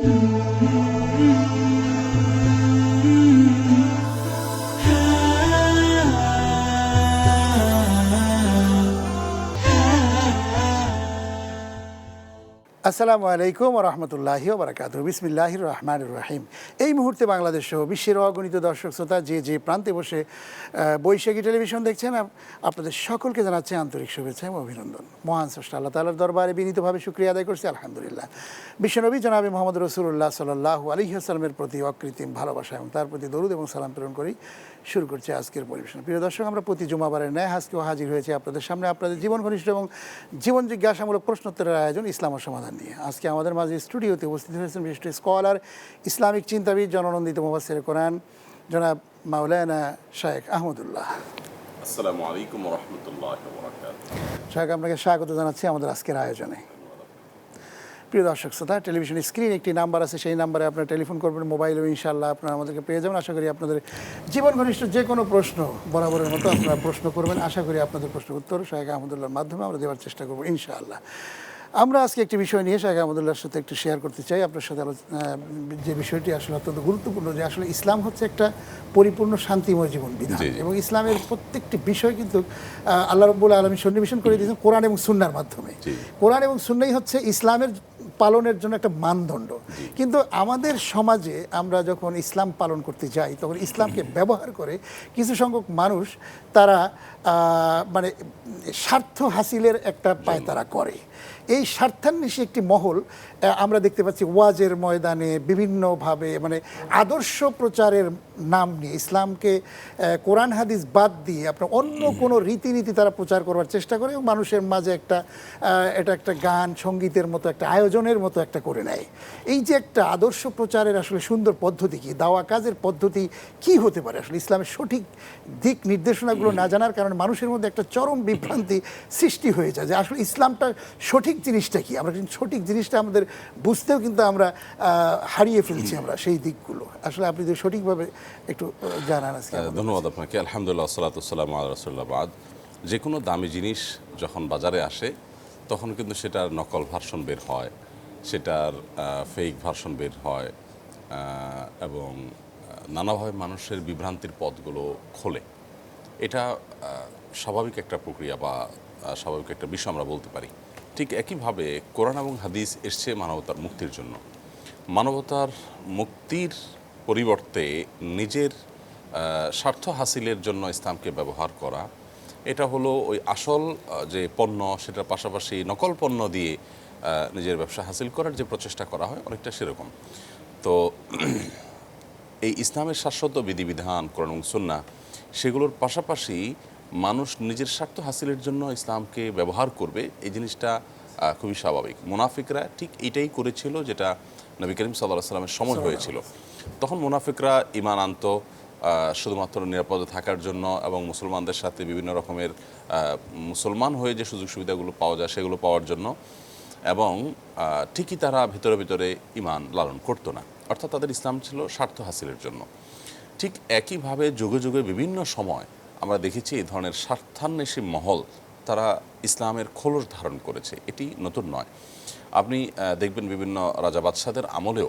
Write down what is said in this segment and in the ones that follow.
嗯。আসসালামু আলাইকুম রহমতুল্লাহি বারাকাত বিসমিল্লাহ রহমান রাহিম। এই মুহূর্তে বাংলাদেশ সহ বিশ্বের অগণিত দর্শক, শ্রোতা যে যে প্রান্তে বসে বৈশাখী টেলিভিশন দেখছেন আপনাদের সকলকে জানাচ্ছি আন্তরিক শুভেচ্ছা এবং অভিনন্দন। মহান স্রষ্টা আল্লাহ তালার দরবারে বিনীতভাবে শুক্রিয়া আদায় করছি, আলহামদুলিল্লাহ। বিশ্বনবী জনাবি মোহাম্মদ রসুল্লাহ সাল্লাহ আলী আসসালামের প্রতি অকৃত্রিম ভালোবাসা এবং তার প্রতি দরুদ এবং সালাম প্রেরণ করি। শুরু করছে আজকের পরিবেশন। প্রিয় দর্শক আমরা প্রতি জুমাবারের ন্যায় আজকেও হাজির হয়েছে আপনাদের সামনে। আপনাদের জীবন ঘনিষ্ঠ এবং জীবন জিজ্ঞাসামূলক প্রশ্নোত্তরের আয়োজন ইসলাম ও সমাধান নিয়ে। আজকে আমাদের মাঝে স্টুডিওতে উপস্থিত হয়েছেন বিশিষ্ট স্কলার ইসলামিক চিন্তাবিদ জননন্দিত মুবাসের কোরআন জনাব মাওলানা শায়েখ আহমদুল্লাহ। আসসালামু আলাইকুম রহমতুল্লাহ শাহেখ আপনাকে স্বাগত জানাচ্ছি আমাদের আজকের আয়োজনে। প্রিয় দর্শক শ্রোতা টেলিভিশন স্ক্রিন একটি নাম্বার আছে সেই নাম্বারে আপনারা টেলিফোন করবেন মোবাইলেও ইনশাল্লাহ আপনারা আমাদেরকে পেয়ে যাবেন। আশা করি আপনাদের জীবন ঘনিষ্ঠ যে কোনো প্রশ্ন বরাবরের মতো আপনারা প্রশ্ন করবেন। আশা করি আপনাদের প্রশ্নের উত্তর শাহেখ আহমদুল্লাহর মাধ্যমে আমরা দেওয়ার চেষ্টা করব ইনশাআল্লাহ। আমরা আজকে একটি বিষয় নিয়ে শাহেখ আহমদুল্লাহর সাথে একটু শেয়ার করতে চাই। আপনার সাথে যে বিষয়টি আসলে অত্যন্ত গুরুত্বপূর্ণ যে আসলে ইসলাম হচ্ছে একটা পরিপূর্ণ শান্তিময় জীবন বিধান। এবং ইসলামের প্রত্যেকটি বিষয় কিন্তু আল্লাহ রব্বুল আলমী সন্নিবেশন করে দিয়েছেন কোরআন এবং সুন্নার মাধ্যমে। কোরআন এবং সুন্নাই হচ্ছে ইসলামের পালনের জন্য একটা মানদণ্ড। কিন্তু আমাদের সমাজে আমরা যখন ইসলাম পালন করতে যাই তখন ইসলামকে ব্যবহার করে কিছু সংখ্যক মানুষ তারা মানে স্বার্থ হাসিলের একটা পায়তারা করে। এই স্বার্থান্বেষী একটি মহল আমরা দেখতে পাচ্ছি ওয়াজের ময়দানে বিভিন্নভাবে মানে আদর্শ প্রচারের নাম নিয়ে ইসলামকে কোরআন হাদিস বাদ দিয়ে আপনার অন্য কোনো রীতিনীতি তারা প্রচার করবার চেষ্টা করে এবং মানুষের মাঝে একটা এটা একটা গান সঙ্গীতের মতো একটা আয়োজনের মতো একটা করে নেয়। এই যে একটা আদর্শ প্রচারের আসলে সুন্দর পদ্ধতি কি দাওয়া কাজের পদ্ধতি কি হতে পারে? আসলে ইসলামের সঠিক দিক নির্দেশনাগুলো না জানার কারণে মানুষের মধ্যে একটা চরম বিভ্রান্তি সৃষ্টি হয়ে যায় যে আসলে ইসলামটা সঠিক জিনিসটা কি? আমরা কিন্তু সঠিক জিনিসটা আমাদের বুঝতেও কিন্তু আমরা হারিয়ে ফেলছি আমরা সেই দিকগুলো। আসলে আপনি যদি সঠিকভাবে একটু জানান আজকে ধন্যবাদ আপনাকে। আলহামদুলিল্লাহ সাল্লাতাম রসুল্লাহ বাদ। যে কোনো দামি জিনিস যখন বাজারে আসে তখন কিন্তু সেটার নকল ভার্সন বের হয় সেটার ফেক ভার্সন বের হয় এবং নানাভাবে মানুষের বিভ্রান্তির পথগুলো খোলে। এটা স্বাভাবিক একটা প্রক্রিয়া বা স্বাভাবিক একটা বিষয় আমরা বলতে পারি। ঠিক একইভাবে কোরআন এবং হাদিস এসছে মানবতার মুক্তির জন্য। মানবতার মুক্তির পরিবর্তে নিজের স্বার্থ হাসিলের জন্য ইসলামকে ব্যবহার করা, এটা হলো ওই আসল যে পণ্য, সেটার পাশাপাশি নকল পণ্য দিয়ে নিজের ব্যবসা হাসিল করার যে প্রচেষ্টা করা হয়, অনেকটা সেরকম। তো এই ইসলামের শাশ্বত বিধিবিধান, কোরআন সুন্না সেগুলোর পাশাপাশি মানুষ নিজের স্বার্থ হাসিলের জন্য ইসলামকে ব্যবহার করবে এই জিনিসটা খুবই স্বাভাবিক। মুনাফিকরা ঠিক এইটাই করেছিল যেটা নবী করিম সাল্লাহ সাল্লামের সময় হয়েছিল। তখন মুনাফিকরা ইমান আনত শুধুমাত্র নিরাপদে থাকার জন্য এবং মুসলমানদের সাথে বিভিন্ন রকমের মুসলমান হয়ে যে সুযোগ সুবিধাগুলো পাওয়া যায় সেগুলো পাওয়ার জন্য এবং ঠিকই তারা ভিতরে ভিতরে ইমান লালন করতো না। অর্থাৎ তাদের ইসলাম ছিল স্বার্থ হাসিলের জন্য। ঠিক একইভাবে যুগে যুগে বিভিন্ন সময় আমরা দেখেছি এই ধরনের স্বার্থান্বেষী মহল তারা ইসলামের খোলস ধারণ করেছে। এটি নতুন নয়। আপনি দেখবেন বিভিন্ন রাজা বাদশাদের আমলেও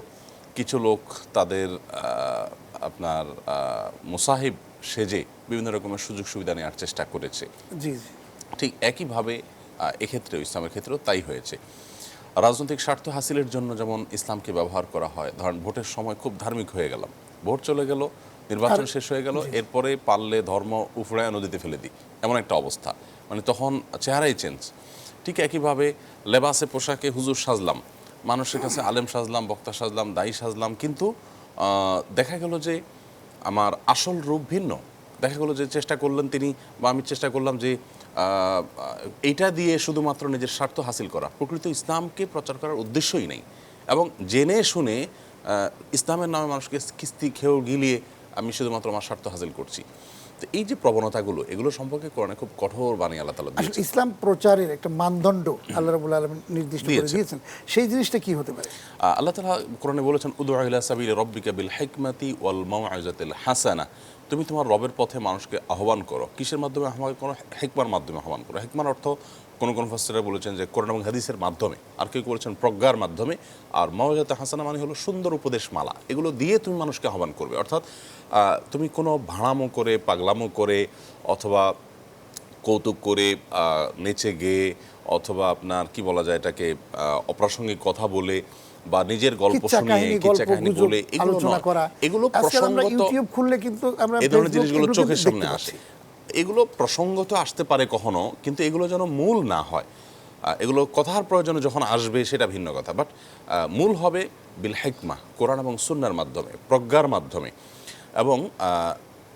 কিছু লোক তাদের আপনার মুসাহিব সেজে বিভিন্ন রকমের সুযোগ সুবিধা নেওয়ার চেষ্টা করেছে। জি ঠিক একইভাবে এক্ষেত্রেও ইসলামের ক্ষেত্রেও তাই হয়েছে। রাজনৈতিক স্বার্থ হাসিলের জন্য যেমন ইসলামকে ব্যবহার করা হয় ধরেন ভোটের সময় খুব ধার্মিক হয়ে গেলাম ভোট চলে গেল নির্বাচন শেষ হয়ে গেল এরপরে পারলে ধর্ম উফড়ায় নদীতে ফেলে দিই। এমন একটা অবস্থা। মানে তখন চেহারাই চেঞ্জ ঠিক একইভাবে লেবাসে পোশাকে হুজুর সাজলাম। মানুষের কাছে আলেম সাজলাম বক্তা সাজলাম দায়ী সাজলাম কিন্তু দেখা গেল যে আমার আসল রূপ ভিন্ন। দেখা গেলো যে চেষ্টা করলেন তিনি বা আমি চেষ্টা করলাম যে এইটা দিয়ে শুধুমাত্র নিজের স্বার্থ হাসিল করা। প্রকৃত ইসলামকে প্রচার করার উদ্দেশ্যই নেই। এবং জেনে শুনে ইসলামের নামে মানুষকে কিস্তি খেয়েও গিলিয়ে আমি শুধুমাত্র আমার স্বার্থ হাসিল করছি। তো এই যে প্রবণতাগুলো এগুলো সম্পর্কে কোরআনে খুব কঠোর বাণী আল্লাহ তালা আসলে ইসলাম প্রচারের একটা মানদণ্ড আল্লাহ রাবুল আলম নির্দিষ্ট করে দিয়েছেন। দিয়েছেন। সেই জিনিসটা কি হতে পারে? আল্লাহ তালা কোরআনে বলেছেন উদুল্লাহ সাবিল রব্বিকা বিল হেকমাতি ওয়াল মাউআজাতিল হাসানা। তুমি তোমার রবের পথে মানুষকে আহ্বান করো। কিসের মাধ্যমে আহ্বান করো? হেকমার মাধ্যমে আহ্বান করো। হেকমার অর্থ কোন কোন ফাস্টারা বলেছেন যে কোরআন এবং হাদিসের মাধ্যমে আর কেউ বলেছেন প্রজ্ঞার মাধ্যমে আর মাওজাতে হাসানা মানে হলো সুন্দর উপদেশ মালা এগুলো দিয়ে তুমি মানুষকে আহ্বান করবে। অর্থাৎ তুমি কোনো ভাড়ামো করে পাগলামো করে অথবা কৌতুক করে আহ, নেচে গেয়ে অথবা আপনার কি বলা যায় এটাকে অপ্রাসঙ্গিক কথা বলে বা নিজের গল্প শুনিয়ে কিচ্ছা কাহিনী বলে এগুলো এগুলো প্রসঙ্গত ইউটিউব খুললে কিন্তু আমরা এই ধরনের জিনিসগুলো চোখের সামনে আসে। এগুলো প্রসঙ্গত আসতে পারে কখনো, কিন্তু এগুলো যেন মূল না হয়। এগুলো কথার প্রয়োজনে যখন আসবে সেটা ভিন্ন কথা বাট মূল হবে বিল হেকমা, কোরআন এবং সুন্নার মাধ্যমে, প্রজ্ঞার মাধ্যমে। এবং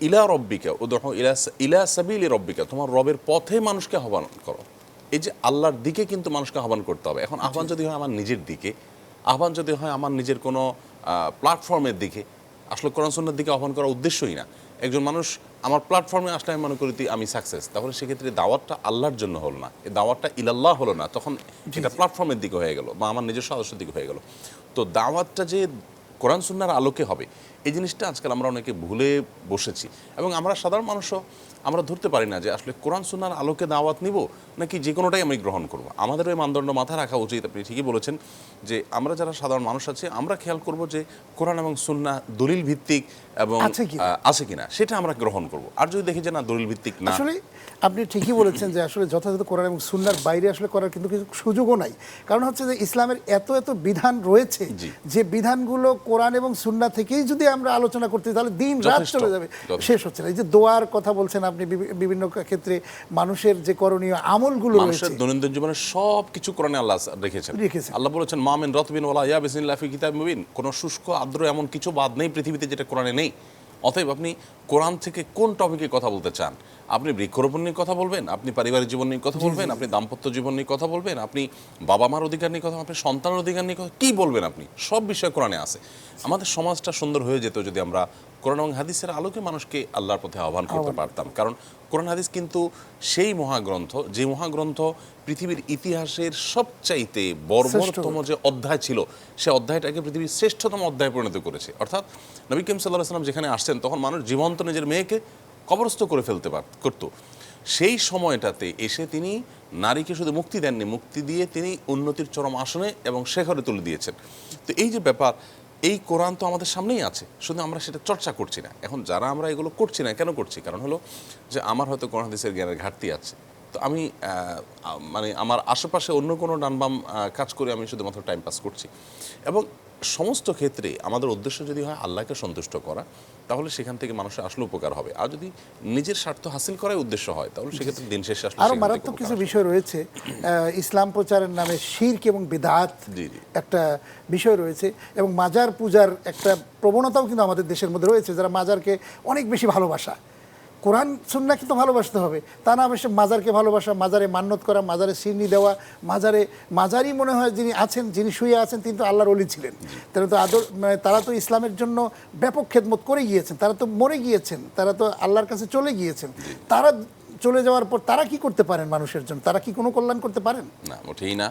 ইলা রব্বিকা, উদহ ইলা ইলা সাবিলি রব্বিকা, তোমার রবের পথে মানুষকে আহ্বান করো। এই যে আল্লাহর দিকে কিন্তু মানুষকে আহ্বান করতে হবে। এখন আহ্বান যদি হয় আমার নিজের দিকে, আহ্বান যদি হয় আমার নিজের কোনো প্ল্যাটফর্মের দিকে, আসলে কোরআন সুন্নার দিকে আহ্বান করার উদ্দেশ্যই না। একজন মানুষ আমার প্ল্যাটফর্মে আসলে আমি মনে করি তুই আমি সাকসেস তাহলে সেক্ষেত্রে দাওয়াতটা আল্লাহর জন্য হলো না। এই দাওয়াতটা ইলাল্লাহ হলো না। তখন এটা প্ল্যাটফর্মের দিকে হয়ে গেল বা আমার নিজের সদস্যের দিকে হয়ে গেল। তো দাওয়াতটা যে কোরআন সুন্নার আলোকে হবে এই জিনিসটা আজকাল আমরা অনেকে ভুলে বসেছি। এবং আমরা সাধারণ মানুষও আমরা ধরতে পারি না যে আসলে কোরআন সুন্নার আলোকে দাওয়াত নিব নাকি যে কোনোটাই আমি গ্রহণ করব। আমাদের ওই মানদণ্ড মাথায় রাখা উচিত। আপনি ঠিকই বলেছেন যে আমরা যারা সাধারণ মানুষ আছে আমরা খেয়াল করব যে কোরআন এবং সুন্না দলিল ভিত্তিক এবং আছে কিনা? সেটা আমরা গ্রহণ করব। আর যদি দেখি যে না দলিল ভিত্তিক না। আসলে আপনি ঠিকই বলেছেন যে আসলে যথাযথ কোরআন এবং সুন্নার বাইরে আসলে করার কিন্তু কিছু সুযোগও নাই। কারণ হচ্ছে যে ইসলামের এত এত বিধান রয়েছে যে বিধানগুলো কোরআন এবং সুন্না থেকেই যদি আমরা আলোচনা করতে তাহলে দিন রাত চলে যাবে। শেষ হচ্ছে না। এই যে দোয়ার কথা বলছেন আপনি বিভিন্ন ক্ষেত্রে মানুষের যে করণীয় আমলগুলো রয়েছে। দৈনন্দিন জীবনে সব কিছু কোরআনে আল্লাহ রেখেছেন। রেখেছেন। আল্লাহ বলেছেন মামিন রতবিন ওয়ালা ইয়া বিসমিল্লাহ ফি কিতাব মুবিন। কোনো শুষ্ক আদ্র এমন কিছু বাদ নেই পৃথিবীতে যেটা কোরআনে নেই। অতএব আপনি কোরআন থেকে কোন টপিকে কথা বলতে চান? আপনি বৃক্ষরোপণ নিয়ে কথা বলবেন আপনি পারিবারিক জীবন নিয়ে কথা বলবেন আপনি দাম্পত্য জীবন নিয়ে কথা বলবেন আপনি বাবা মার অধিকার নিয়ে কথা আপনি সন্তানের অধিকার নিয়ে কথা কী বলবেন আপনি? সব বিষয় কোরআনে আছে। আমাদের সমাজটা সুন্দর হয়ে যেত যদি আমরা কোরআন এবং হাদিসের আলোকে মানুষকে আল্লাহর পথে আহ্বান করতে পারতাম। কারণ কোরআন হাদিস কিন্তু সেই মহাগ্রন্থ যে মহাগ্রন্থ পৃথিবীর ইতিহাসের সবচাইতে বর্বরতম যে অধ্যায় ছিল সে অধ্যায়টাকে পৃথিবীর শ্রেষ্ঠতম অধ্যায়ে পরিণত করেছে। অর্থাৎ নবী কিম সাল্লাহ সাল্লাম যেখানে আসছেন তখন মানুষ জীবন্ত নিজের মেয়েকে কবরস্থ করে ফেলতে পার করতো। সেই সময়টাতে এসে তিনি নারীকে শুধু মুক্তি দেননি মুক্তি দিয়ে তিনি উন্নতির চরম আসনে এবং শেখরে তুলে দিয়েছেন। তো এই যে ব্যাপার এই কোরআন তো আমাদের সামনেই আছে, শুধু আমরা সেটা চর্চা করছি না। এখন যারা আমরা এগুলো করছি না, কেন করছি? কারণ হলো যে আমার হয়তো কোরআন, হাদিসের জ্ঞানের ঘাটতি আছে। তো আমি মানে আমার আশেপাশে অন্য কোনো ডানবাম কাজ করে আমি শুধুমাত্র টাইম পাস করছি। এবং সমস্ত ক্ষেত্রে আমাদের উদ্দেশ্য যদি হয় আল্লাহকে সন্তুষ্ট করা তাহলে সেখান থেকে মানুষের আসলে উপকার হবে। আর যদি নিজের স্বার্থ হাসিল করার উদ্দেশ্য হয় তাহলে সেক্ষেত্রে দিন শেষে আসলে আরও মারাত্মক কিছু বিষয় রয়েছে। ইসলাম প্রচারের নামে শির্ক এবং বিদাত। একটা বিষয় রয়েছে এবং মাজার পূজার একটা প্রবণতাও কিন্তু আমাদের দেশের মধ্যে রয়েছে যারা মাজারকে অনেক বেশি ভালোবাসা। কোরআন সুন্না কিন্তু ভালোবাসতে হবে। তা না অবশ্য মাজারকে ভালোবাসা মাজারে মান্যত করা মাজারে সিরনি দেওয়া মাজারে মাজারই মনে হয় যিনি আছেন যিনি শুয়ে আছেন তিনি তো আল্লাহর অলি ছিলেন। তারা তো আদর মানে তারা তো ইসলামের জন্য ব্যাপক খেদমত করে গিয়েছেন তারা তো মরে গিয়েছেন তারা তো আল্লাহর কাছে চলে গিয়েছেন। তারা চলে যাওয়ার পর তারা কি করতে পারেন মানুষের জন্য? তারা কি কোনো কল্যাণ করতে পারেন? না মোটেই না।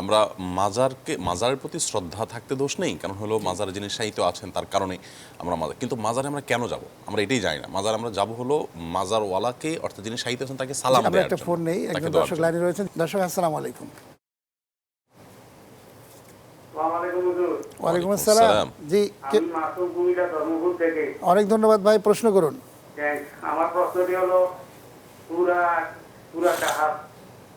আমরা মাজারকে মাজারের প্রতি শ্রদ্ধা থাকতে দোষ নেই কারণ হলো মাজারে যিনি সাহিত্য আছেন তার কারণে আমরা মাজার কিন্তু মাজারে আমরা কেন যাব? আমরা এটাই জানি না। মাজার আমরা যাব হলো মাজারওয়ালাকে অর্থাৎ যিনি সাহিত্য আছেন তাকে সালাম আমরা একটা ফোন নেই একজন দর্শক লাইনে রয়েছেন। দর্শক আসসালামু আলাইকুম। ওয়ালাইকুম আসসালাম। জি অনেক ধন্যবাদ ভাই প্রশ্ন করুন। আমার প্রশ্নটি হলো পুরা পুরা কাহাব।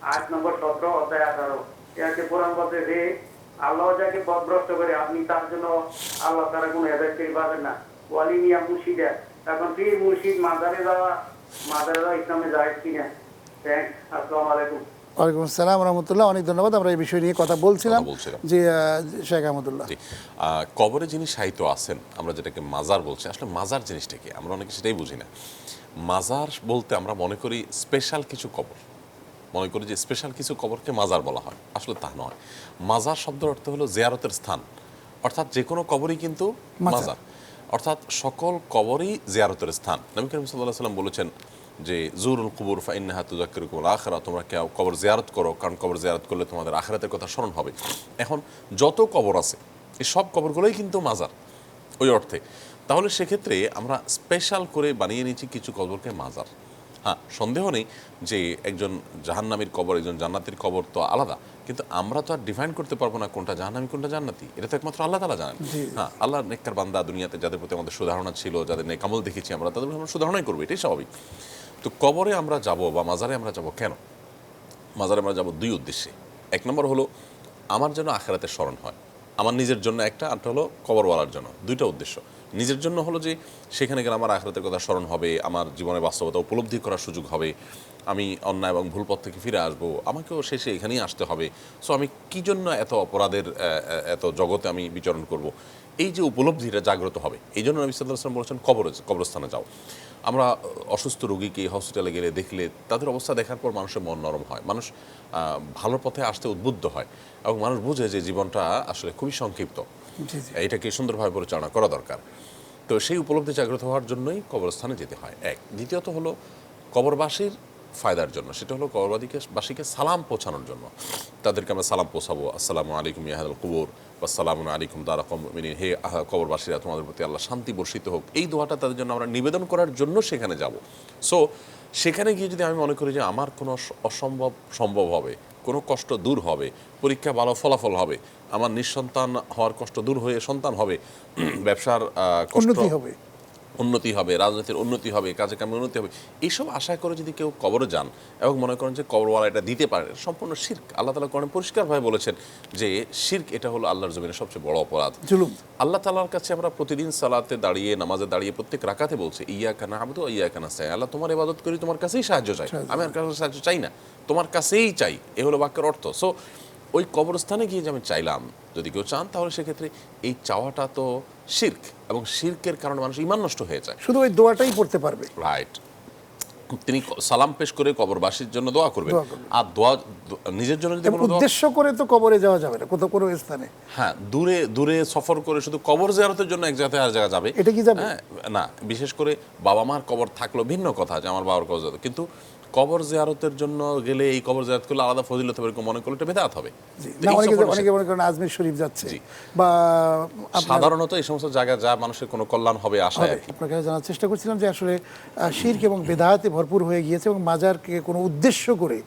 আট নম্বর সতেরো অধ্যায় আঠারো। একে কোরআন বলতে যে আল্লাহ যাকে পথভ্রষ্ট করে আপনি তার জন্য আল্লাহ তারা কোনো হেদায়ত পাবেন না। ওয়ালি মিয়া মুর্শিদা। এখন মুর্শিদ মাজারে যাওয়া মাজারে যাওয়া ইসলামে যায় কিনা? আসসালামু আলাইকুম। ওয়ালাইকুম আসসালাম রহমতুল্লাহ। অনেক ধন্যবাদ আমরা এই বিষয় নিয়ে কথা বলছিলাম। বলছিলাম। যে শেখ আহমদুল্লাহ। আহ, কবরে যিনি সাহিত্য আছেন আমরা যেটাকে মাজার বলছি আসলে মাজার জিনিসটা কি? আমরা অনেকে সেটাই বুঝি না। মাজার বলতে আমরা মনে করি স্পেশাল কিছু কবর। মনে করি যে স্পেশাল কিছু কবরকে মাজার বলা হয়। আসলে তা নয়। মাজার শব্দের অর্থ হলো জিয়ারতের স্থান। অর্থাৎ যে কোনো কবরই কিন্তু মাজার। অর্থাৎ সকল কবরই জিয়ারতের স্থান। নবী করিম সাল্লাহ সাল্লাম বলেছেন যে জুরুল কুবুর ফাইন্নাহা তুজাক্কিরুকুম আখরা তোমরা কেউ কবর জিয়ারত করো কারণ কবর জিয়ারত করলে তোমাদের আখরাতের কথা স্মরণ হবে। এখন যত কবর আছে এই সব কবরগুলোই কিন্তু মাজার। ওই অর্থে তাহলে সেক্ষেত্রে আমরা স্পেশাল করে বানিয়ে নিয়েছি কিছু কবরকে মাজার। হ্যাঁ সন্দেহ নেই যে একজন জাহান্নামীর কবর একজন জান্নাতির কবর তো আলাদা কিন্তু আমরা তো আর ডিফাইন করতে পারব না কোনটা জাহান্নামী কোনটা জান্নাতি। এটা তো একমাত্র আল্লাহ তালা জানেন। হ্যাঁ আল্লাহ নেককার বান্দা দুনিয়াতে যাদের প্রতি আমাদের সুধারণা ছিল যাদের নেকামল দেখেছি আমরা তাদের আমরা সুধারণাই করব এটাই স্বাভাবিক। তো কবরে আমরা যাব বা মাজারে আমরা যাব কেন? মাজারে আমরা যাব দুই উদ্দেশ্যে। এক নম্বর হলো আমার যেন আখেরাতে স্মরণ হয়। আমার নিজের জন্য একটা আরটা হলো কবরওয়ালার জন্য। দুইটা উদ্দেশ্য। নিজের জন্য হলো যে সেখানে গেলে আমার আখেরাতের কথা স্মরণ হবে, আমার জীবনের বাস্তবতা উপলব্ধি করার সুযোগ হবে, আমি অন্যায় এবং ভুল পথ থেকে ফিরে আসব, আমাকেও শেষে এখানেই আসতে হবে। সো আমি কী জন্য এত অপরাধের এত জগতে আমি বিচরণ করব? এই যে উপলব্ধিটা জাগ্রত হবে, এই জন্য নবী সাল্লাহ আসলাম বলেছেন কবর কবরস্থানে যাও। আমরা অসুস্থ রোগীকে হসপিটালে গেলে দেখলে তাদের অবস্থা দেখার পর মানুষের মন নরম হয়, মানুষ ভালো পথে আসতে উদ্বুদ্ধ হয় এবং মানুষ বুঝে যে জীবনটা আসলে খুবই সংক্ষিপ্ত। এটাকে সুন্দরভাবে পরিচালনা করা দরকার। তো সেই উপলব্ধি জাগ্রত হওয়ার জন্যই কবরস্থানে যেতে হয়। এক। দ্বিতীয়ত হলো কবরবাসীর ফায়দার জন্য। সেটা হলো কবরবাদীকে, বাসীকে সালাম পৌঁছানোর জন্য। তাদেরকে আমরা সালাম পৌঁছাবো। আসসালামু আলাইকুম ইয়াহাদুল কুবর বা সালামু আলাইকুম দারাকম মিনি হে কবরবাসীরা, তোমাদের প্রতি আল্লাহ শান্তি বর্ষিত হোক। এই দোয়াটা তাদের জন্য আমরা নিবেদন করার জন্য সেখানে যাব। সো, সেখানে গিয়ে যদি আমি মনে করি যে আমার কোনো অসম্ভব সম্ভব হবে, কোনো কষ্ট দূর হবে, পরীক্ষা ভালো ফলাফল হবে আমার নিঃসন্তান হওয়ার কষ্ট দূর হয়ে সন্তান হবে ব্যবসার কষ্ট হবে। উন্নতি হবে রাজনীতির উন্নতি হবে কাজে কামে উন্নতি হবে। এইসব আশা করে যদি কেউ কবরে যান এবং মনে করেন যে কবরওয়ালা এটা দিতে পারে সম্পূর্ণ শির্ক। আল্লাহ তালা কোরআনে পরিষ্কারভাবে বলেছেন যে শির্ক এটা হলো আল্লাহর জমিনের সবচেয়ে বড় অপরাধ। আল্লাহ তালার কাছে আমরা প্রতিদিন সালাতে দাঁড়িয়ে নামাজে দাঁড়িয়ে প্রত্যেক রাকাতে বলছে ইয়া কানা আবদু ইয়া কানা চাই আল্লাহ তোমার ইবাদত করি তোমার কাছেই সাহায্য চাই। আমি আর কাছে সাহায্য চাই না তোমার কাছেই চাই। এ হলো বাক্যের অর্থ। সো ওই কবরস্থানে গিয়ে যে আমি চাইলাম যদি কেউ চান তাহলে সেক্ষেত্রে এই চাওয়াটা তো শির্ক এবং শির্কের কারণে মানুষ ইমান নষ্ট হয়ে যায়। শুধু ওই দোয়াটাই পড়তে পারবে। রাইট তিনি সালাম পেশ করে কবরবাসীর জন্য দোয়া করবেন। আর দোয়া নিজের জন্য যদি উদ্দেশ্য করে তো কবরে যাওয়া যাবে না কোথাও কোনো স্থানে। হ্যাঁ দূরে দূরে সফর করে শুধু কবর জিয়ারতের জন্য এক জায়গায় আর জায়গা যাবে। এটা কি যাবে? হ্যাঁ, না বিশেষ করে বাবা মার কবর থাকল ভিন্ন কথা যে আমার বাবার কবর। কিন্তু কবর জিয়ারতের জন্য গেলে এই কবর জিয়ারত করলে আলাদা ফজিলত হবে এরকম মনে করলে এটা বেদাত হবে। অনেকে অনেকে মনে করেন আজমির শরীফ যাচ্ছে। বা সাধারণত এই সমস্ত জায়গায় যা মানুষের কোনো কল্যাণ হবে কি। আপনার কাছে জানার চেষ্টা করছিলাম যে আসলে শির্ক এবং বেদাহাতে ভরপুর হয়ে গিয়েছে এবং মাজারকে কোনো উদ্দেশ্য করে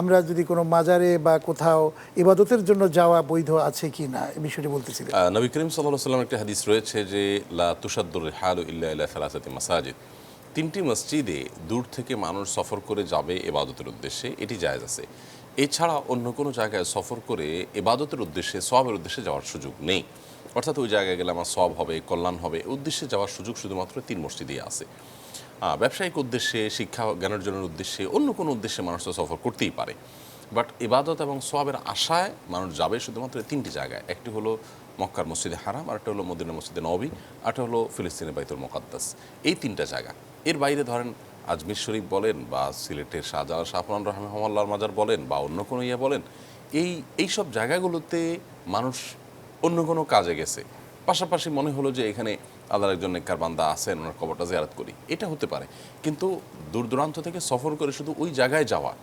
আমরা যদি কোনো মাজারে বা কোথাও ইবাদতের জন্য যাওয়া বৈধ আছে কি না এই বিষয়টি বলতেছিলেন। নবী করিম সাল্লাহ সাল্লাম একটা হাদিস রয়েছে যে লা তুষাদ্দুর হালু ইল্লা ইল্লা সালাসাতি মাসাজিদ। তিনটি মসজিদে দূর থেকে মানুষ সফর করে যাবে এবাদতের উদ্দেশ্যে, এটি জায়েজ আছে। এছাড়া অন্য কোনো জায়গায় সফর করে এবাদতের উদ্দেশ্যে সবের উদ্দেশ্যে যাওয়ার সুযোগ নেই। অর্থাৎ ওই জায়গায় গেলে আমার সব হবে, কল্যাণ হবে উদ্দেশ্যে যাওয়ার সুযোগ শুধুমাত্র তিন মসজিদেই আছে। ব্যবসায়িক উদ্দেশ্যে, শিক্ষা জ্ঞানার্জনের উদ্দেশ্যে, অন্য কোনো উদ্দেশ্যে মানুষ তো সফর করতেই পারে। বাট ইবাদত এবং সোয়াবের আশায় মানুষ যাবে শুধুমাত্র তিনটি জায়গায়। একটি হলো মক্কার মসজিদে হারাম, আরেকটা হলো মদিনা মসজিদে নবী, আরেকটা হলো ফিলিস্তিনের বাইতুল মোকাদ্দাস। এই তিনটা জায়গা। এর বাইরে ধরেন আজমির শরীফ বলেন বা সিলেটের শাহজাহান শাহপুরান রহমাল্লার মাজার বলেন বা অন্য কোনো ইয়ে বলেন এই এই সব জায়গাগুলোতে মানুষ অন্য কোনো কাজে গেছে। পাশাপাশি মনে হলো যে এখানে আল্লাহর একজন নেককার বান্দা আছেন ওনার কবরটা জিয়ারত করি। এটা হতে পারে। কিন্তু দূর দূরান্ত থেকে সফর করে শুধু ওই জায়গায় যাওয়া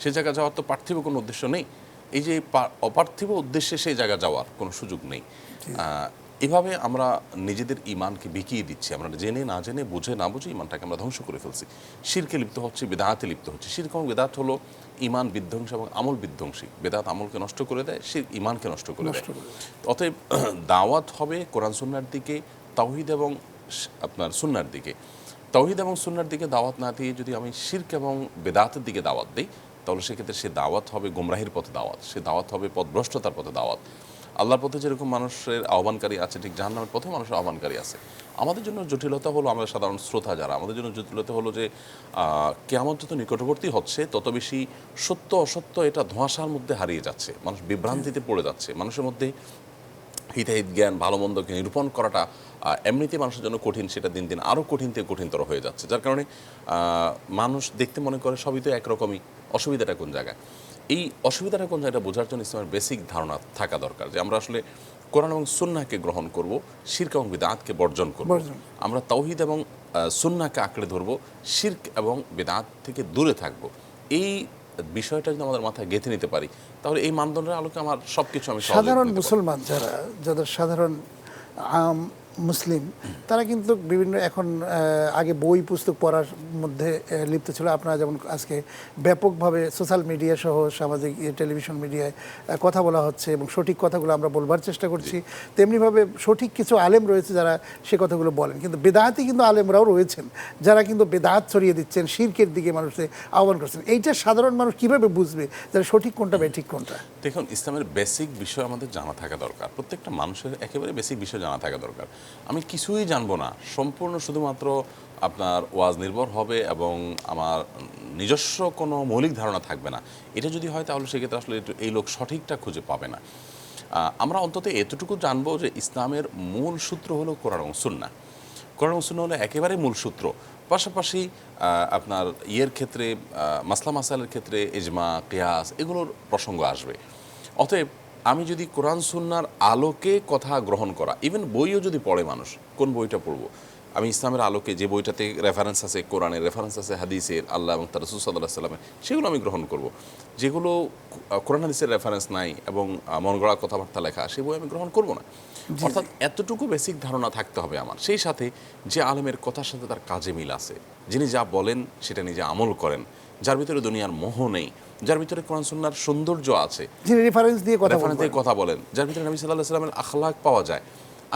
সে জায়গা যাওয়ার তো পার্থিব কোনো উদ্দেশ্য নেই। এই যে পা- অপার্থিব উদ্দেশ্যে সেই জায়গা যাওয়ার কোনো সুযোগ নেই। এভাবে আমরা নিজেদের ইমানকে বিকিয়ে দিচ্ছি। আমরা জেনে না জেনে বুঝে না বুঝে ইমানটাকে আমরা ধ্বংস করে ফেলছি। শিরকে লিপ্ত হচ্ছে বেদাতে লিপ্ত হচ্ছে। শিরক এবং বেদাত হলো ইমান বিধ্বংসী এবং আমল বিধ্বংসী। বেদাত আমলকে নষ্ট করে দেয় শির ইমানকে নষ্ট করে দেয়। অতএব দাওয়াত হবে কোরআন সুন্নার দিকে তাওহিদ এবং আপনার সুন্নার দিকে। তাওহিদ এবং সুন্নার দিকে দাওয়াত না দিয়ে যদি আমি শির্ক এবং বেদাতের দিকে দাওয়াত দিই তাহলে সেক্ষেত্রে সে দাওয়াত হবে গোমরাহির পথে দাওয়াত। সে দাওয়াত হবে পথভ্রষ্টতার পথে দাওয়াত। আল্লাহর পথে যেরকম মানুষের আহ্বানকারী আছে, ঠিক জাহান্নামের পথে মানুষের আহ্বানকারী আছে। আমাদের জন্য জটিলতা হলো আমাদের সাধারণ শ্রোতা যারা। আমাদের জন্য জটিলতা হলো যে কেমন যত নিকটবর্তী হচ্ছে, তত বেশি সত্য অসত্য এটা ধোঁয়াশার মধ্যে হারিয়ে যাচ্ছে। মানুষ বিভ্রান্তিতে পড়ে যাচ্ছে। মানুষের মধ্যে হিতাহিত জ্ঞান, ভালো মন্দকে নিরূপণ করাটা এমনিতে মানুষের জন্য কঠিন, সেটা দিন দিন আরও কঠিন থেকে কঠিনতর হয়ে যাচ্ছে। যার কারণে মানুষ দেখতে মনে করে সবই তো একরকমই। অসুবিধাটা কোন জায়গায়? এই অসুবিধাটা কোন জায়গাটা বোঝার জন্য ইসলামের বেসিক ধারণা থাকা দরকার যে আমরা আসলে কোরআন এবং সুন্নাহকে গ্রহণ করব শির্ক এবং বেদাতকে বর্জন করব। আমরা তাওহিদ এবং আহ, সুন্নাহকে আঁকড়ে ধরবো শির্ক এবং বেদাত থেকে দূরে থাকব। এই বিষয়টা যদি আমাদের মাথায় গেঁথে নিতে পারি তাহলে এই মানদণ্ডের আলোকে আমার সব কিছু আমি সাধারণ মুসলমান যারা যাদের সাধারণ আম মুসলিম, তারা কিন্তু বিভিন্ন এখন আগে বই, পুস্তক পড়ার মধ্যে লিপ্ত ছিল। আপনারা যেমন আজকে ব্যাপকভাবে সোশ্যাল মিডিয়া সহ সামাজিক টেলিভিশন মিডিয়ায় কথা বলা হচ্ছে এবং সঠিক কথাগুলো আমরা বলবার চেষ্টা করছি। তেমনিভাবে সঠিক কিছু আলেম রয়েছে যারা সে কথাগুলো বলেন। কিন্তু বেদাহাতি কিন্তু আলেমরাও রয়েছেন, যারা কিন্তু বেদাহাত ছড়িয়ে দিচ্ছেন, শির্কের দিকে মানুষকে আহ্বান করছেন। এইটা সাধারণ মানুষ কীভাবে বুঝবে যারা সঠিক কোনটা বেঠিক কোনটা? দেখুন, ইসলামের বেসিক বিষয় আমাদের জানা থাকা দরকার। প্রত্যেকটা মানুষের একেবারে বেসিক বিষয় জানা থাকা দরকার। আমি কিছুই জানব না। সম্পূর্ণ শুধুমাত্র আপনার ওয়াজ নির্ভর হবে এবং আমার নিজস্ব কোনো মৌলিক ধারণা থাকবে না। এটা যদি হয় তাহলে সেক্ষেত্রে আসলে এই লোক সঠিকটা খুঁজে পাবে না। আমরা অন্তত এতটুকু জানব যে ইসলামের মূল সূত্র হলো কোরআন এবং কোরআন এবং সুন্নাহ হলো একেবারে মূল সূত্র। পাশাপাশি আপনার ইয়ের ক্ষেত্রে মাসলা মাসালের ক্ষেত্রে ইজমা, কেয়াস এগুলোর প্রসঙ্গ আসবে। অতএব আমি যদি কোরআন সুন্নার আলোকে কথা গ্রহণ করা ইভেন বইও যদি পড়ে মানুষ কোন বইটা পড়ব? আমি ইসলামের আলোকে যে বইটাতে রেফারেন্স আছে কোরআনের রেফারেন্স আছে হাদিসের আল্লাহ এবং তার রসুল সাল্লাহ সাল্লামের সেগুলো আমি গ্রহণ করব। যেগুলো কোরআন হাদিসের রেফারেন্স নাই এবং মন গড়া কথাবার্তা লেখা সে বই আমি গ্রহণ করব না। অর্থাৎ এতটুকু বেসিক ধারণা থাকতে হবে আমার। সেই সাথে যে আলেমের কথার সাথে তার কাজে মিল আছে যিনি যা বলেন সেটা নিজে আমল করেন যার ভিতরে দুনিয়ার মোহ নেই। যার ভিতরে কোরআন সুন্নার সৌন্দর্য আছে। যিনি রেফারেন্স দিয়ে কথা রেফারেন্স দিয়ে কথা বলেন। যার ভিতরে নবী সাল্লাহ সাল্লামের আখলাক পাওয়া যায়।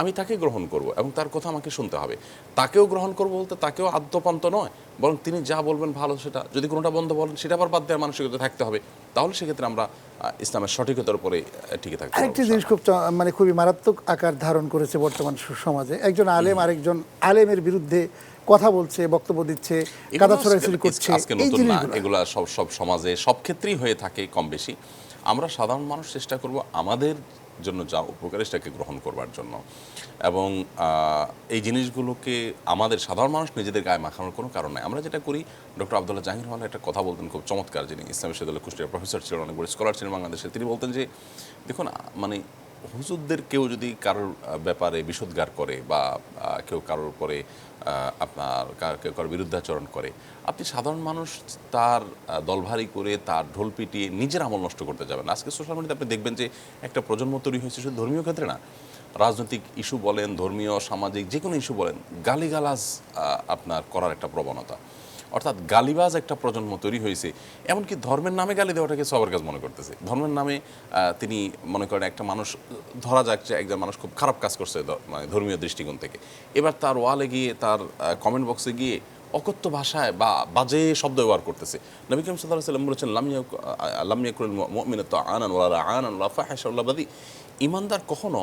আমি তাকে গ্রহণ করব এবং তার কথা আমাকে শুনতে হবে। তাকেও গ্রহণ করব বলতে তাকেও আদ্যপান্ত নয় বরং তিনি যা বলবেন ভালো সেটা। যদি কোনোটা বন্ধ বলেন সেটা আবার বাদ দেওয়ার মানসিকতা থাকতে হবে। তাহলে সেক্ষেত্রে আমরা ইসলামের সঠিকতার উপরে টিকে থাকতে পারব আরেকটি জিনিস খুব মানে খুবই মারাত্মক আকার ধারণ করেছে বর্তমান সমাজে। একজন আলেম আরেকজন আলেমের বিরুদ্ধে কথা বলছে বক্তব্য দিচ্ছে কাদা ছড়াছড়ি করছে আজকে এই নতুন না এগুলা সব সব সমাজে সব ক্ষেত্রেই হয়ে থাকে কম বেশি। আমরা সাধারণ মানুষ চেষ্টা করব আমাদের জন্য যা উপকার সেটাকে গ্রহণ করবার জন্য। এবং এই জিনিসগুলোকে আমাদের সাধারণ মানুষ নিজেদের গায়ে মাখানোর কোনো কারণ নাই। আমরা যেটা করি ডক্টর আবদুল্লাহ জাহির হল একটা কথা বলতেন খুব চমৎকার যিনি ইসলাম বিশ্ববিদ্যালয়ের কুষ্টিয়ার প্রফেসর ছিলেন অনেক বড় স্কলার ছিলেন বাংলাদেশে তিনি বলতেন যে দেখুন মানে হুজুরদের কেউ যদি কারোর ব্যাপারে বিষোদ্গার করে বা কেউ কারোর উপরে আপনার কেউ কারোর বিরুদ্ধাচরণ করে, আপনি সাধারণ মানুষ তার দলভারী করে তার ঢোল পিটিয়ে নিজের আমল নষ্ট করতে যাবেন। আজকে সোশ্যাল মিডিয়াতে আপনি দেখবেন যে একটা প্রজন্ম তৈরি হয়েছে শুধু ধর্মীয় ক্ষেত্রে না। রাজনৈতিক ইস্যু বলেন, ধর্মীয়, সামাজিক যে কোনো ইস্যু বলেন, গালিগালাজ আপনার করার একটা প্রবণতা। অর্থাৎ গালিবাজ একটা প্রজন্ম তৈরি হয়েছে, এমনকি ধর্মের নামে গালি দেওয়াটাকে সবার কাজ মনে করতেছে। ধর্মের নামে তিনি মনে করেন একটা মানুষ, ধরা যাক যে একজন মানুষ খুব খারাপ কাজ করছে মানে ধর্মীয় দৃষ্টিকোণ থেকে। এবার তার ওয়ালে গিয়ে, তার কমেন্ট বক্সে গিয়ে অকথ্য ভাষায় বা বাজে শব্দ ব্যবহার করতেছে। নবী করিম সাল্লাহ সাল্লাম বলেছেন লামিয়া লামিয়া করেন মমিনত আনান ওলা আনান ওলা ফাহাশাল্লাবাদী ইমানদার কখনো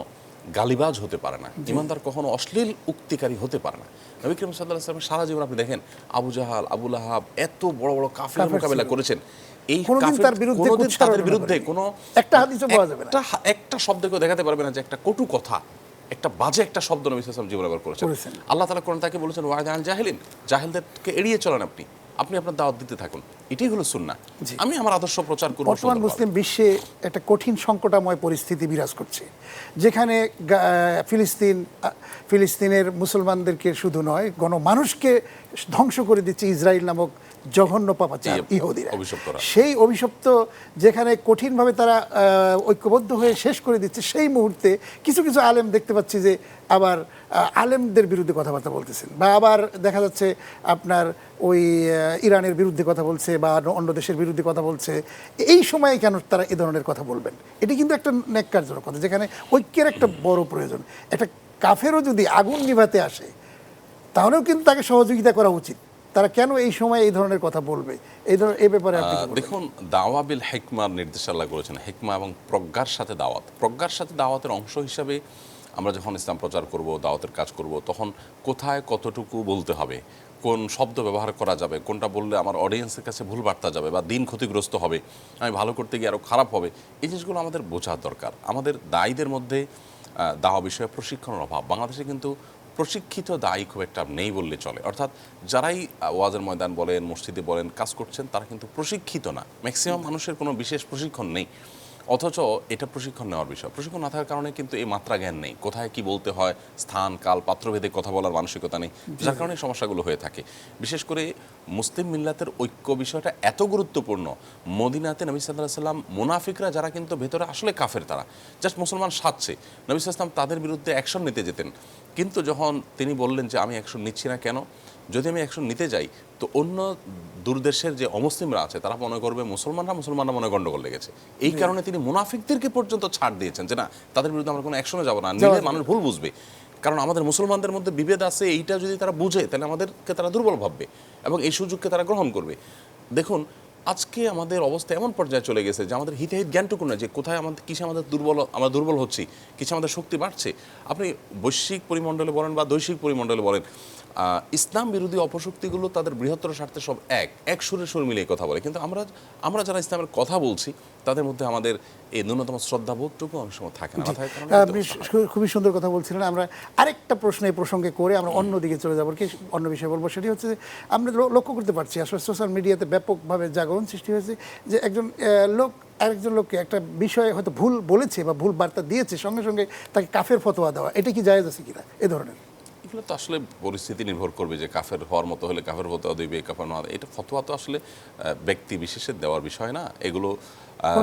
গালিবাজ হতে পারে না ইমানদার কখনো অশ্লীল উক্তিকারী হতে পারে না। নবী করিম সাল্লাহ সাল্লামের সারা জীবন আপনি দেখেন আবু জাহাল আবুল আহাব এত বড় বড় কাফের মোকাবেলা করেছেন। এই তার বিরুদ্ধে তাদের বিরুদ্ধে কোনো একটা হাদিসও পাওয়া যাবে না। একটা হা- শব্দ কেউ দেখাতে পারবে না যে একটা কটু কথা একটা বাজে একটা শব্দ নবী সাল্লাম জীবন ব্যবহার করেছেন। করেছেন। আল্লাহ তালা কোরআন তাকে বলেছেন ওয়াদান জাহেলিন জাহেলদেরকে এড়িয়ে চলেন আপনি। আপনি আপনার দাওয়াত দিতে থাকুন। এটাই হলো সুন্না। আমি আমার আদর্শ প্রচার করব বর্তমান মুসলিম বিশ্বে একটা কঠিন সংকটাময় পরিস্থিতি বিরাজ করছে। যেখানে ফিলিস্তিন ফিলিস্তিনের মুসলমানদেরকে শুধু নয় গণমানুষকে ধ্বংস করে দিচ্ছে ইসরায়েল নামক জঘন্য পাপাচার জি, ইহুদিরা। সেই অভিশপ্ত যেখানে কঠিনভাবে তারা ঐক্যবদ্ধ হয়ে শেষ করে দিচ্ছে সেই মুহূর্তে কিছু কিছু আলেম দেখতে পাচ্ছি যে আবার আলেমদের বিরুদ্ধে কথাবার্তা বলতেছেন বা আবার দেখা যাচ্ছে আপনার ওই ইরানের বিরুদ্ধে কথা বলছে বা অন্য দেশের বিরুদ্ধে কথা বলছে। এই সময়ে কেন তারা এ ধরনের কথা বলবেন? এটি কিন্তু একটা ন্যাক্কারজনক কথা যেখানে ঐক্যের একটা বড় প্রয়োজন। একটা কাফেরও যদি আগুন নিভাতে আসে তাহলেও কিন্তু তাকে সহযোগিতা করা উচিত। তারা কেন এই সময় এই ধরনের কথা বলবে? এই ধরনের এই ব্যাপারে? দেখুন দাওয়া বিল হেকমার নির্দেশ আল্লাহ করেছেন। হেকমা এবং প্রজ্ঞার সাথে দাওয়াত। প্রজ্ঞার সাথে দাওয়াতের অংশ হিসাবে আমরা যখন ইসলাম প্রচার করব দাওয়াতের কাজ করব তখন কোথায় কতটুকু বলতে হবে? কোন শব্দ ব্যবহার করা যাবে? কোনটা বললে আমার অডিয়েন্সের কাছে ভুল বার্তা যাবে বা দিন ক্ষতিগ্রস্ত হবে? আমি ভালো করতে গিয়ে আরও খারাপ হবে? এই জিনিসগুলো আমাদের বোঝার দরকার। আমাদের দায়ীদের মধ্যে দাওয়া বিষয়ে প্রশিক্ষণের অভাব। বাংলাদেশে কিন্তু প্রশিক্ষিত দায়ী খুব একটা নেই বললে চলে। অর্থাৎ যারাই ওয়াজের ময়দান বলেন, মসজিদে বলেন, কাজ করছেন, তারা কিন্তু প্রশিক্ষিত না। ম্যাক্সিমাম মানুষের কোনো বিশেষ প্রশিক্ষণ নেই। অথচ এটা প্রশিক্ষণ নেওয়ার বিষয়। প্রশিক্ষণ না থাকার কারণে কিন্তু এই মাত্রা জ্ঞান নেই। কোথায় কি বলতে হয়, স্থান, কাল, পাত্রভেদে কথা বলার মানসিকতা নেই। যার কারণে সমস্যাগুলো হয়ে থাকে। বিশেষ করে মুসলিম মিল্লাতের ঐক্য বিষয়টা এত গুরুত্বপূর্ণ। মদিনাতে নবী সাল্লাহ সাল্লাম মুনাফিকরা যারা কিন্তু ভেতরে আসলে কাফের তারা। জাস্ট মুসলমান সাজছে নবী সাল্লাম তাদের বিরুদ্ধে অ্যাকশন নিতে যেতেন। কিন্তু যখন তিনি বললেন যে আমি অ্যাকশন নিচ্ছি না কেন যদি আমি অ্যাকশন নিতে যাই তো অন্য দূরদেশের যে অমুসলিমরা আছে তারা মনে করবে মুসলমানরা মুসলমানরা মনে গন্ডগোল লেগেছে। এই কারণে তিনি মুনাফিকদেরকে পর্যন্ত ছাড় দিয়েছেন যে না তাদের বিরুদ্ধে আমরা কোনো অ্যাকশনে যাব না। নিলে মানুষ ভুল বুঝবে। কারণ আমাদের মুসলমানদের মধ্যে বিভেদ আছে এইটা যদি তারা বুঝে তাহলে আমাদেরকে তারা দুর্বল ভাববে এবং এই সুযোগকে তারা গ্রহণ করবে। দেখুন আজকে আমাদের অবস্থা এমন পর্যায়ে চলে গেছে যে আমাদের হিতে হিত জ্ঞানটুকু না যে কোথায় আমাদের কিসে আমাদের দুর্বল আমরা দুর্বল হচ্ছি, কিসে আমাদের শক্তি বাড়ছে। আপনি বৈশ্বিক পরিমণ্ডলে বলেন বা দৈশিক পরিমণ্ডলে বলেন ইসলাম বিরোধী অপশক্তিগুলো তাদের বৃহত্তর স্বার্থে সব এক এক সুরে সুর মিলিয়ে কথা বলে। কিন্তু আমরা আমরা যারা ইসলামের কথা বলছি তাদের মধ্যে আমাদের এই ন্যূনতম শ্রদ্ধাবোধটুকু অনেক সময় থাকে না। আপনি খুবই সুন্দর কথা বলছিলেন। আমরা আরেকটা প্রশ্ন এই প্রসঙ্গে করে আমরা অন্য দিকে চলে যাব। কি অন্য বিষয়ে বলব? সেটি হচ্ছে যে আমরা লক্ষ্য করতে পারছি আসলে সোশ্যাল মিডিয়াতে ব্যাপকভাবে জাগরণ সৃষ্টি হয়েছে যে একজন লোক আরেকজন লোককে একটা বিষয়ে হয়তো ভুল বলেছে বা ভুল বার্তা দিয়েছে সঙ্গে সঙ্গে তাকে কাফের ফতোয়া দেওয়া। এটা কি জায়েজ আছে কিনা? এ ধরনের। এগুলো তো আসলে পরিস্থিতি নির্ভর করবে যে কাফের হওয়ার মতো হলে কাফের ফতোয়া দিবে কাফের না এটা ফতোয়া তো আসলে ব্যক্তি বিশেষের দেওয়ার বিষয় না। এগুলো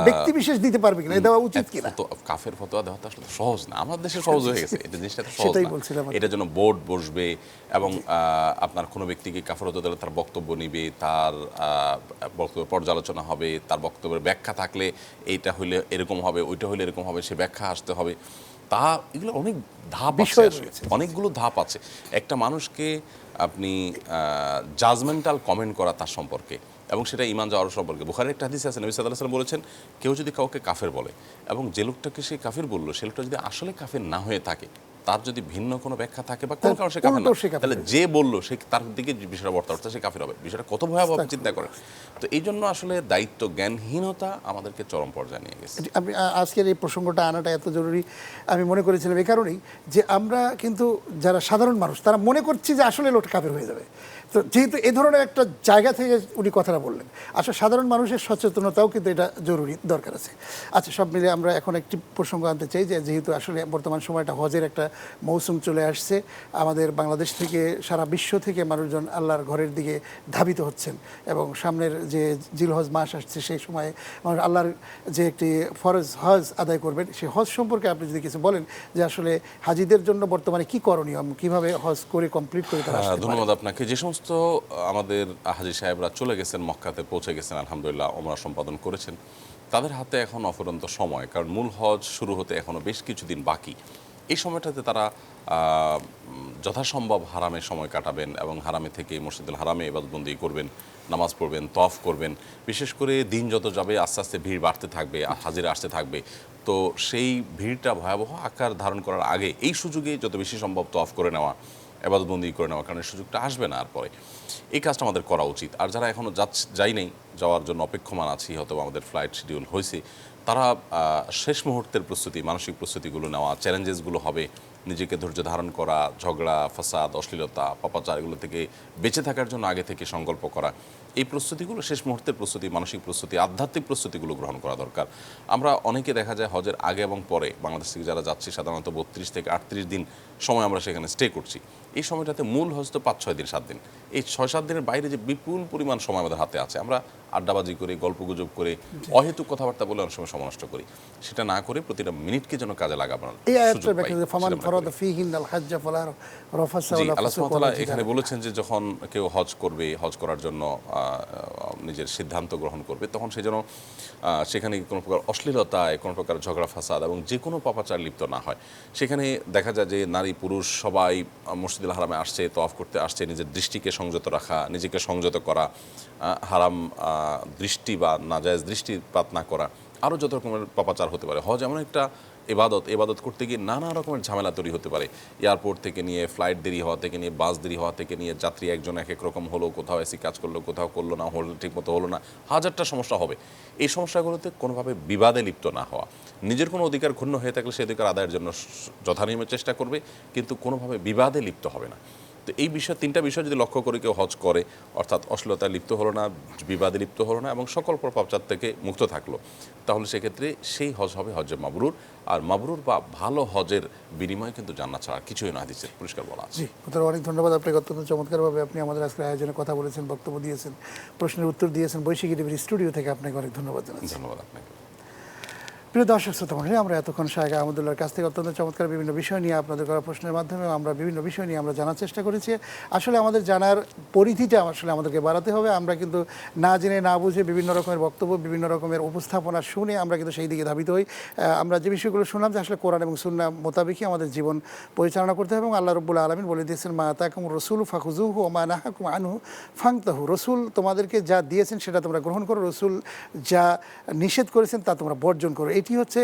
ব্যক্তি বিশেষ দিতে পারবে কিনা দেওয়া উচিত কিনা? ফতো- কাফের ফতোয়া দেওয়া তো আসলে সহজ না। আমাদের দেশে সহজ হয়ে গেছে। এটা জিনিসটা তো সহজ না। এটার জন্য বোর্ড বসবে এবং আহ, আপনার কোনো ব্যক্তিকে কাফের হতে দিলে তার বক্তব্য নিবে তার আহ, বক্তব্য পর্যালোচনা হবে তার বক্তব্যের ব্যাখ্যা থাকলে এইটা হইলে এরকম হবে ওইটা হইলে এরকম হবে সে ব্যাখ্যা আসতে হবে। তা এগুলো অনেক ধাপ বিষয়। অনেকগুলো ধাপ আছে। একটা মানুষকে আপনি জাজমেন্টাল কমেন্ট করা তার সম্পর্কে এবং সেটা ইমান যাওয়ার সম্পর্কে। বুখারের একটা হাদিস আছে নবী সাল্লাহ সাল্লাম বলেছেন কেউ যদি কাউকে কাফের বলে এবং যে লোকটাকে সে কাফের বলল সে লোকটা যদি আসলে কাফের না হয়ে থাকে তার যদি ভিন্ন কোনো ব্যাখ্যা থাকে বা কোনো কারণ সে কাফের না তাহলে যে বলল সে তার দিকে বিষয়টা বর্তা অর্থাৎ সে কাফের হবে। বিষয়টা কত ভয়াবহ চিন্তা করেন। তো এই জন্য আসলে দায়িত্ব জ্ঞানহীনতা আমাদেরকে চরম পর্যায়ে নিয়ে গেছে। আমি আজকের এই প্রসঙ্গটা আনাটা এত জরুরি আমি মনে করেছিলাম এই কারণেই যে আমরা কিন্তু যারা সাধারণ মানুষ তারা মনে করছি যে আসলে লোকটা কাফের হয়ে যাবে। তো যেহেতু এ ধরনের একটা জায়গা থেকে উনি কথাটা বললেন আসলে সাধারণ মানুষের সচেতনতাও কিন্তু এটা জরুরি দরকার আছে আচ্ছা সব মিলে আমরা এখন একটি প্রসঙ্গ আনতে চাই যে যেহেতু আসলে বর্তমান সময়টা হজের একটা মৌসুম চলে আসছে আমাদের বাংলাদেশ থেকে সারা বিশ্ব থেকে মানুষজন আল্লাহর ঘরের দিকে ধাবিত হচ্ছেন এবং সামনের যে জিলহজ মাস আসছে সেই সময়ে মানুষ আল্লাহর যে একটি ফরজ হজ আদায় করবেন সেই হজ সম্পর্কে আপনি যদি কিছু বলেন যে আসলে হাজিদের জন্য বর্তমানে কি করণীয় কীভাবে হজ করে কমপ্লিট করে তারা হ্যাঁ? ধন্যবাদ আপনাকে যে সমস্ত আমাদের হাজি সাহেবরা চলে গেছেন, মক্কাতে পৌঁছে গেছেন, আলহামদুলিল্লাহ ওমরা সম্পাদন করেছেন। তাদের হাতে এখন অফুরন্ত সময়, কারণ মূল হজ শুরু হতে এখনও বেশ কিছুদিন বাকি। এই সময়টাতে তারা যথাসম্ভব হারামে সময় কাটাবেন এবং হারামে থেকে মসজিদুল হারামে এবাদতবন্দি করবেন, নামাজ পড়বেন তফ করবেন। বিশেষ করে দিন যত যাবে, আস্তে আস্তে ভিড় বাড়তে থাকবে হাজিরা আসতে থাকবে। তো সেই ভিড়টা ভয়াবহ আকার ধারণ করার আগে এই সুযোগে যত বেশি সম্ভব তফ করে নেওয়া। এবাদতবন্দি করে নেওয়ার কারণে সুযোগটা আসবে না আর পরে। এই কাজটা আমাদের করা উচিত। আর যারা এখনও যাচ্ছে, যাই নেই, যাওয়ার জন্য অপেক্ষমান আছি হয়তো আমাদের ফ্লাইট শিডিউল হয়েছে তারা শেষ মুহূর্তের প্রস্তুতি, মানসিক প্রস্তুতিগুলো নেওয়া চ্যালেঞ্জেসগুলো হবে, নিজেকে ধৈর্য ধারণ করা, ঝগড়া, ফাসাদ, অশ্লীলতা, পাপাচার, এগুলো থেকে বেঁচে থাকার জন্য আগে থেকে সংকল্প করা, এই প্রস্তুতিগুলো শেষ মুহূর্তের প্রস্তুতি, মানসিক প্রস্তুতি, আধ্যাত্মিক প্রস্তুতিগুলো গ্রহণ করা দরকার। আমরা অনেকে দেখা যায় হজের আগে এবং পরে, বাংলাদেশ থেকে যারা যাচ্ছি, সাধারণত বত্রিশ থেকে আটত্রিশ দিন সময় আমরা সেখানে স্টে করছি। এই সময়টাতে মূল হজ তো পাঁচ ছয় দিন সাত দিন। এই ছয় সাত দিনের বাইরে যে বিপুল পরিমাণ সময় আমাদের হাতে আছে আমরা আড্ডাবাজি করে গল্প গুজব করে অহেতুক কথাবার্তা বলে অনেক সময় সময় নষ্ট করি। সেটা না করে প্রতিটা মিনিটকে যেন কাজে লাগাবার আল্লাহ তাআলা এখানে বলেছেন যে যখন কেউ হজ করবে হজ করার জন্য নিজের সিদ্ধান্ত গ্রহণ করবে, তখন সে যেন সেখানে কোনো প্রকার অশ্লীলতায়, কোনো প্রকার ঝগড়া, ফাসাদ এবং যে কোনো পাপাচার লিপ্ত না হয়। সেখানে দেখা যায় যে নারী, পুরুষ সবাই মসজিদুল হারামে আসছে তফ করতে আসছে, নিজের দৃষ্টিকে সংযত রাখা, নিজেকে সংযত করা হারাম দৃষ্টি বা নাজায়জ দৃষ্টিপাত না করা, আরও যত রকমের পাপাচার হতে পারে। হজ এমন একটা এবাদত এবাদত করতে গিয়ে নানা রকমের ঝামেলা তৈরি হতে পারে। এয়ারপোর্ট থেকে নিয়ে ফ্লাইট দেরি হওয়া থেকে নিয়ে বাস দেরি হওয়া থেকে নিয়ে যাত্রী একজন এক এক রকম হলো, কোথাও এসি কাজ করল, কোথাও করল না, হলো ঠিক মতো হলো না, হাজারটা সমস্যা হবে। এই সমস্যাগুলোতে কোনোভাবে বিবাদে লিপ্ত না হওয়া। নিজের কোনো অধিকার ক্ষুণ্ণ হয়ে থাকলে সে অধিকার আদায়ের জন্য যথানিয়মের চেষ্টা করবে, কিন্তু কোনোভাবে বিবাদে লিপ্ত হবে না। তো এই বিষয় তিনটা বিষয় যদি লক্ষ্য করে কেউ হজ করে অর্থাৎ অশ্লীলতায় লিপ্ত হলো না বিবাদে লিপ্ত হলো না এবং সকল প্রপাপচার থেকে মুক্ত থাকল তাহলে সেক্ষেত্রে সেই হজ হবে হজে মাবরুর। আর মাবরুর বা ভালো হজের বিনিময়ে কিন্তু জানা ছাড়া কিছুই না দিচ্ছে পরিষ্কার বলা আছে। জি অনেক ধন্যবাদ আপনাকে অত্যন্ত চমৎকারভাবে। আপনি আমাদের আজকের আয়োজনে কথা বলেছেন বক্তব্য দিয়েছেন প্রশ্নের উত্তর দিয়েছেন। বৈশাখী টিভির স্টুডিও থেকে আপনাকে অনেক ধন্যবাদ জানাচ্ছি। ধন্যবাদ আপনাকে। প্রিয় দর্শক শ্রোতা মণ্ডলী, আমরা এতক্ষণ শাহেখ আহমদুল্লাহর কাছ থেকে অত্যন্ত চমৎকার বিভিন্ন বিষয় নিয়ে আপনাদের করা প্রশ্নের মাধ্যমে আমরা বিভিন্ন বিষয় নিয়ে আমরা জানার চেষ্টা করেছি। আসলে আমাদের জানার পরিধিটা আসলে আমাদেরকে বাড়াতে হবে। আমরা কিন্তু না জেনে না বুঝে বিভিন্ন রকমের বক্তব্য বিভিন্ন রকমের উপস্থাপনা শুনে আমরা কিন্তু সেই দিকে ধাবিত হই। আমরা যে বিষয়গুলো শুনলাম যে আসলে কোরআন এবং সুন্না মোতাবেকই আমাদের জীবন পরিচালনা করতে হবে এবং আল্লাহ রব্বুল আলমিন বলে দিয়েছেন মা তাকুম রসুল ফাকুজুহু মা নাহাকুম আনহু ফাংতাহু। রসুল তোমাদেরকে যা দিয়েছেন সেটা তোমরা গ্রহণ করো। রসুল যা নিষেধ করেছেন তা তোমরা বর্জন করো। এটি হচ্ছে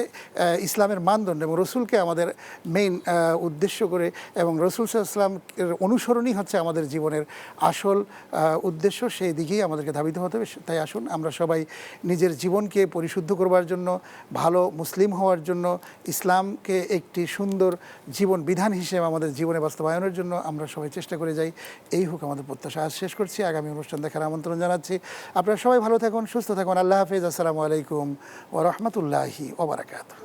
ইসলামের মানদণ্ড এবং রসুলকে আমাদের মেইন উদ্দেশ্য করে এবং রসুল ইসলামের অনুসরণই হচ্ছে আমাদের জীবনের আসল উদ্দেশ্য। সেই দিকেই আমাদেরকে ধাবিত হতে হবে। তাই আসুন, আমরা সবাই নিজের জীবনকে পরিশুদ্ধ করবার জন্য, ভালো মুসলিম হওয়ার জন্য, ইসলামকে একটি সুন্দর জীবন বিধান হিসেবে আমাদের জীবনে বাস্তবায়নের জন্য আমরা সবাই চেষ্টা করে যাই। এই হোক আমাদের প্রত্যাশা। আজ শেষ করছি। আগামী অনুষ্ঠান দেখার আমন্ত্রণ জানাচ্ছি। আপনারা সবাই ভালো থাকুন, সুস্থ থাকুন। আল্লাহ হাফিজ। আসসালামু আলাইকুম ও রহমতুল্লাহি। obrigado wabarakatuh.